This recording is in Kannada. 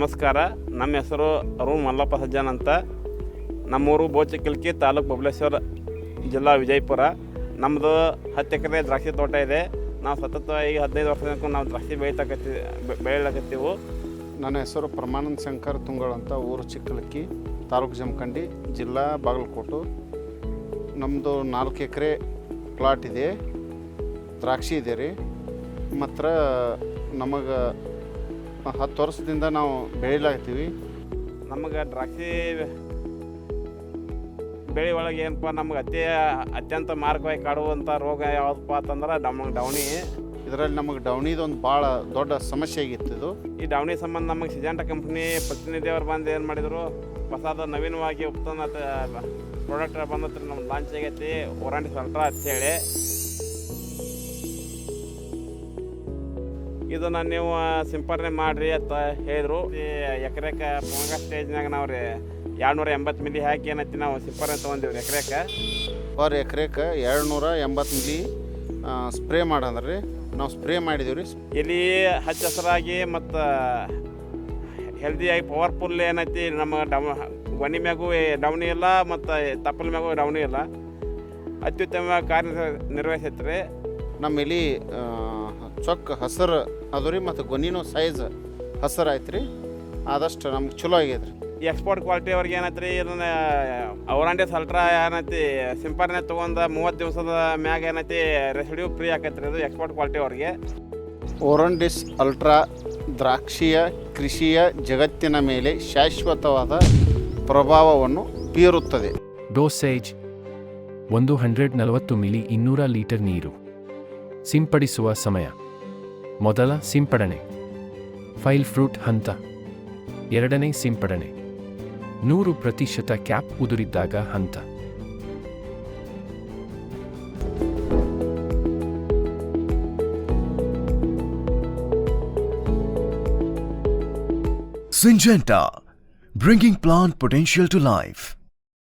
ನಮಸ್ಕಾರ. ನಮ್ಮ ಹೆಸರು ಅರುಣ್ ಮಲ್ಲಪ್ಪ ಸಜ್ಜನ್ ಅಂತ. ನಮ್ಮೂರು ಬೋಚಕಿಲ್ಕಿ ತಾಲೂಕು ಬಬಲೇಶ್ವರ ಜಿಲ್ಲಾ ವಿಜಯಪುರ. ನಮ್ಮದು ಹತ್ತು ಎಕರೆ ದ್ರಾಕ್ಷಿ ತೋಟ ಇದೆ. ನಾವು ಸತತವಾಗಿ ಹದಿನೈದು ವರ್ಷದಿಂದ ನಾವು ದ್ರಾಕ್ಷಿ ಬೆಳೀತಕ್ಕಿ ಬೆಳಿಲಕತ್ತೀವಿ ನನ್ನ ಹೆಸರು ಪ್ರಮಾನಂದ್ ಶಂಕರ್ ತುಂಗಳ ಅಂತ ಊರು ಚಿಕ್ಕಲಕ್ಕಿ ತಾಲೂಕು ಜಮಖಂಡಿ, ಜಿಲ್ಲಾ ಬಾಗಲಕೋಟು. ನಮ್ಮದು ನಾಲ್ಕು ಎಕರೆ ಪ್ಲಾಟ್ ಇದೆ. ದ್ರಾಕ್ಷಿ ಇದೆ ರೀ. ಮಾತ್ರ ನಮಗೆ ಹತ್ತು ವರ್ಷದಿಂದ ನಾವು ಬೆಳಿಲಾಗ್ತೀವಿ ನಮಗೆ ದ್ರಾಕ್ಷಿ ಬೆಳೆ ಒಳಗೆ ಏನಪ್ಪ ನಮ್ಗೆ ಅತಿ ಅತ್ಯಂತ ಮಾರ್ಗವಾಗಿ ಕಾಡುವಂಥ ರೋಗ ಯಾವುದಪ್ಪ ಅಂತಂದ್ರೆ ನಮಗೆ ಡೌನಿ ಇದರಲ್ಲಿ ನಮಗೆ ಡೌನಿದೊಂದು ಭಾಳ ದೊಡ್ಡ ಸಮಸ್ಯೆ ಆಗಿತ್ತು ಇದು. ಈ ಡೌನಿ ಸಂಬಂಧ ನಮಗೆ ಸಿಜೆಂಟ ಕಂಪ್ನಿ ಪ್ರತಿನಿಧಿಯವರು ಬಂದು ಏನು ಮಾಡಿದರು ಹೊಸದ ನವೀನವಾಗಿ ಉತ್ಪನ್ನ ಪ್ರಾಡಕ್ಟ್ ಬಂದತ್ರ ನಮ್ಮ ಲಾಂಚ್ ಆಗೈತಿ ವಾರಂಟಿ ಸಲ್ಟ್ರಾ ಅಂತೇಳಿ. ಇದನ್ನು ನೀವು ಸಿಂಪರಣೆ ಮಾಡಿರಿ ಅಂತ ಹೇಳಿದರು. ಈ ಎಕರೆಕ ಪೊಂಗ ಸ್ಟೇಜ್ನಾಗ ನಾವು ರೀ ಎರಡುನೂರ ಎಂಬತ್ತು ಮಿಲಿ ಹಾಕಿ ಏನೈತಿ ನಾವು ಸಿಂಪರಣೆ ತೊಗೊಂಡಿವ್ರಿ ಎಕರೆಕ. ಪರ್ ಎಕರೆಕ ಎರಡು ನೂರ ಎಂಬತ್ತು ಮಿಲಿ ಸ್ಪ್ರೇ ಮಾಡಂದ್ರೆ. ರೀ ನಾವು ಸ್ಪ್ರೇ ಮಾಡಿದ್ದೀವಿ ರೀ ಎಲಿ ಹಚ್ಚ ಹಸಿರಾಗಿ ಮತ್ತು ಹೆಲ್ದಿಯಾಗಿ ಪವರ್ಫುಲ್ ಏನೈತಿ ನಮ್ಮ ಡಮ್ ಗೊನಿ ಮ್ಯಾಗೂ ಡೌನಿ ಇಲ್ಲ ಮತ್ತು ತಪ್ಪಲ ಮ್ಯಾಗೂ ಡೌನಿ ಇಲ್ಲ. ಅತ್ಯುತ್ತಮ ಕಾರ್ಯ ನಿರ್ವಹಿಸೈತೆ ರೀ ನಮ್ಮ ಆ, ಚೊಕ್ಕ ಹಸಿರು ಅದು ರೀ ಮತ್ತು ಗೊನಿನೂ ಸೈಜ್ ಹಸಿರು ಆಯ್ತು ರೀ ಆದಷ್ಟು ನಮ್ಗೆ ಚಲೋ ಆಗೈತೆ ರೀ ಈ ಎಕ್ಸ್ಪೋರ್ಟ್ ಕ್ವಾಲಿಟಿ ಅವ್ರಿಗೆ ಏನೈತೆ ರೀ ಇದನ್ನ ಅವರಂಡೆ ಸಲ್ಟ್ರಾ ಏನೈತಿ ಸಿಂಪರ್ನೆ ತೊಗೊಂಡು ಮೂವತ್ತು ದಿವಸದ ಮ್ಯಾಗ ಏನೈತಿ ರೆಸಿಡ್ಯೂ ಫ್ರೀ ಆಕೈತೆ ರೀ ಅದು ಎಕ್ಸ್ಪೋರ್ಟ್ ಕ್ವಾಲಿಟಿ ಅವ್ರಿಗೆ. ಓರಂಡಿಸ್ ಅಲ್ಟ್ರಾ ದ್ರಾಕ್ಷಿಯ ಕೃಷಿಯ ಜಗತ್ತಿನ ಮೇಲೆ ಶಾಶ್ವತವಾದ ಪ್ರಭಾವವನ್ನು ಬೀರುತ್ತದೆ. ಡೋಸೇಜ್ ಒಂದು ಹಂಡ್ರೆಡ್ ನಲವತ್ತು ಮಿಲಿ ಇನ್ನೂರ ಲೀಟರ್ ನೀರು. ಸಿಂಪಡಿಸುವ ಸಮಯ. ಮೊದಲ ಸಿಂಪಡಣೆ. ಫೈಲ್ ಫ್ರೂಟ್ ಹಂತ. ಎರಡನೇ ಸಿಂಪಡಣೆ. ನೂರು ಪ್ರತಿಶತ ಕ್ಯಾಪ್ ಉದುರಿದ್ದಾಗ ಹಂತ. Syngenta bringing plant potential to life.